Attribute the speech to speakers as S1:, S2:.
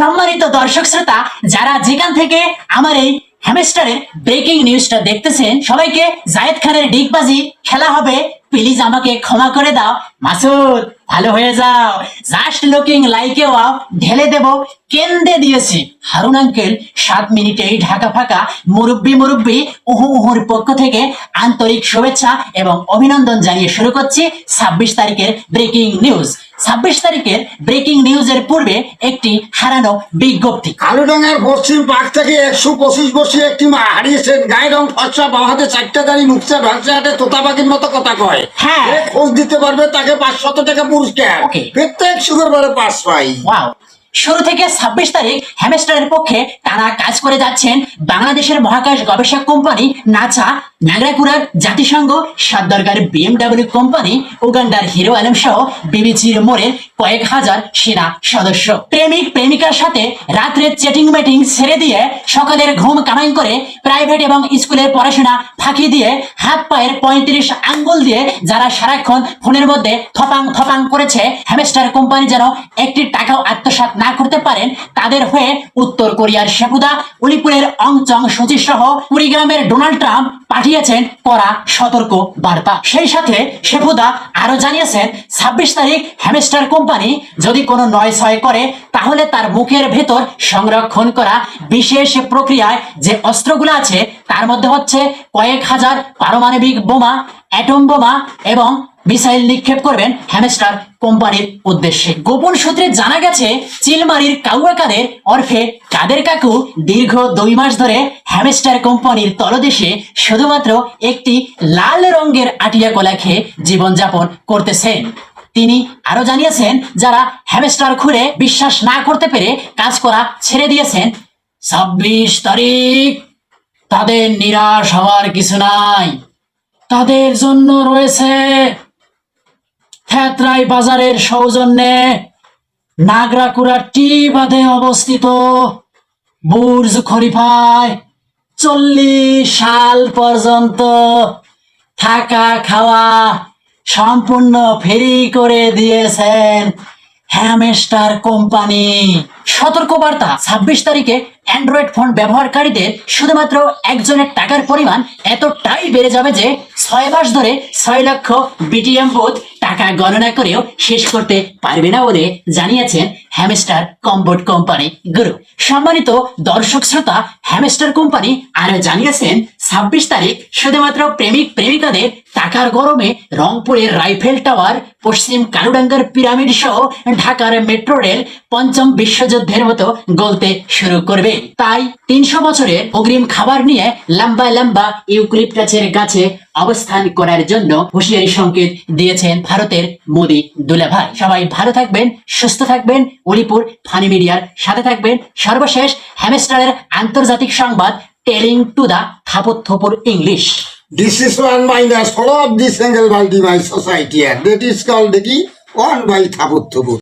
S1: সম্মানিত দর্শক শ্রোতা, যারা যেখান থেকে আমার এই হ্যামেস্টারের ব্রেকিং নিউজটা দেখতেছেন, সবাইকে জায়েদ খানের ডিগবাজি খেলা হবে প্লিজ আমাকে ক্ষমা করে দাও। মাসুদ, ভালো হয়ে যাও। জাস্ট লুকিং লাইকে ওয়াও, ঢেলে দেব কেন্দ্রে দিয়েছি। হারুন আঙ্কেল সাত মিনিটেই ঢাকা ফাঁকা মুরব্বি মুরব্বি, উহু উহুর পক্ষ থেকে আন্তরিক শুভেচ্ছা এবং অভিনন্দন জানিয়ে শুরু করছি ছাব্বিশ তারিখের ব্রেকিং নিউজ ছাব্বিশ তারিখের ব্রেকিং নিউজের পূর্বে একটি হারানো বিজ্ঞপ্তি।
S2: কালুডাঙ্গার পশ্চিম পাক থেকে একশো পঁচিশ বছর একটি মা হারিয়েছেন। গায়ে রং ফর্সা বাম হাতে চারটা দাড়ি মুখছে ভাঙছে হাতে তোতা পাখির মতো কথা কয়।
S1: হ্যাঁ।
S2: যে খোঁজ দিতে পারবে তাকে পাঁচশত টাকা পুরস্কার
S1: Okay.
S2: প্রত্যেক শুক্রবারে পাঁচ পাই
S1: ওয়াও শুরু থেকে ছাব্বিশ তারিখ হ্যামস্টারের পক্ষে তারা কাজ করে যাচ্ছেন বাংলাদেশের মহাকাশ গবেষক কোম্পানি নাসা নাগরাকুড়ার জাতিসংঘ সর্দারগার বিএমডাব্লিউ কোম্পানি, উগান্ডার হিরো আলম সহ বিবিসির মোড়ের কয়েক হাজার সেনা সদস্য। প্রেমিক, প্রেমিকার সাথে রাত্রে চেটিং মেটিং ছেড়ে দিয়ে সকালের ঘুম কামাই করে প্রাইভেট এবং স্কুলের পড়াশোনা ফাঁকি দিয়ে হাত পায়ের পঁয়ত্রিশ আঙ্গুল দিয়ে যারা সারাক্ষণ ফোনের মধ্যে থপাং থপাং করেছে, হ্যামস্টার কোম্পানি যেন একটি টাকাও আত্মসাৎ না করতে পারেন, তাদের হয়ে উত্তর কোরিয়ার শেপুদা, উলিপুরের অংচং সূচি সহ কুড়িগ্রামের ডোনাল্ড ট্রাম্প পাঠিয়েছেন করা সতর্ক বার্তা। সেই সাথে শেফুদা আরও জানিয়েছেন, ছাব্বিশ তারিখ হ্যামস্টার কোম্পানি যদি কোনো নয় ছয় করে, তাহলে তার মুখের ভেতর সংরক্ষণ করা বিশেষ প্রক্রিয়ায় যে অস্ত্রগুলো আছে, তার মধ্যে হচ্ছে কয়েক হাজার পারমাণবিক বোমা, অ্যাটম বোমা এবং মিসাইল নিক্ষেপ করবেন হ্যামস্টার কোম্পানির উদ্দেশ্যে। গোপন সূত্রে জানা গেছে, চিলমারির কাউয়া কাদের অর্ফে কাদের কাকু দীর্ঘ দুই মাস ধরে হ্যামস্টার কোম্পানির তলদেশে শুধুমাত্র একটি লাল রঙের আটিয়া কলা খেয়ে জীবনযাপন করতেছেন। তিনি আরও জানিয়েছেন, যারা হ্যামস্টার খুঁড়ে বিশ্বাস না করতে পেরে কাজ করা ছেড়ে দিয়েছেন, ছাব্বিশ তারিখ। তাদের নিরাশ হওয়ার কিছু নাই। তাদের জন্য রয়েছে থ্যাতরাই বাজারের সৌজন্যে নাগরাকুড়া টি বাঁধে অবস্থিত বুর্জ খরিফায় চল্লিশ সাল পর্যন্ত থাকা খাওয়া সম্পূর্ণ ফেরি করে দিয়েছেন হ্যামস্টার কোম্পানি। সতর্ক বার্তা ছাব্বিশ তারিখে অ্যান্ড্রয়েড ফোন ব্যবহারকারীদের শুধুমাত্র একজনের টাকার পরিমাণ এতটাই বেড়ে যাবে যে ছয় মাস ধরে ছয় লক্ষ বিটিএম বোধ টাকা গণনা করেও শেষ করতে পারবে না বলে জানিয়েছেন হ্যামস্টার কম্বোর্ড কোম্পানি গুরু সম্মানিত দর্শক শ্রোতা হ্যামস্টার কোম্পানি আরও জানিয়েছেন, ছাব্বিশ তারিখ শুধুমাত্র প্রেমিক প্রেমিকাদের টাকার গরমে রংপুরের রাইফেল টাওয়ার, পশ্চিম কালুডাঙ্গার পিরামিড সহ ঢাকার মেট্রো রেল পঞ্চম বিশ্বযুদ্ধের মতো গলতে শুরু করবে। তাই তিনশো বছরের অগ্রিম খাবার নিয়ে লম্বা লম্বা ইউক্লিপটাসের গাছে অবস্থান করার জন্য হুঁশিয়ারি সংকেত দিয়েছেন ভারতের মোদি দুলাভাই। সবাই ভালো থাকবেন, সুস্থ থাকবেন। অলিপুর ফানি মিডিয়ার সাথে থাকবেন। সর্বশেষ হ্যামেস্টারের আন্তর্জাতিক সংবাদ, টেলিং টু দা থাপর থোপর English.
S2: This is one minus follow up this the my society, and that is called the one by Thabut Thubut.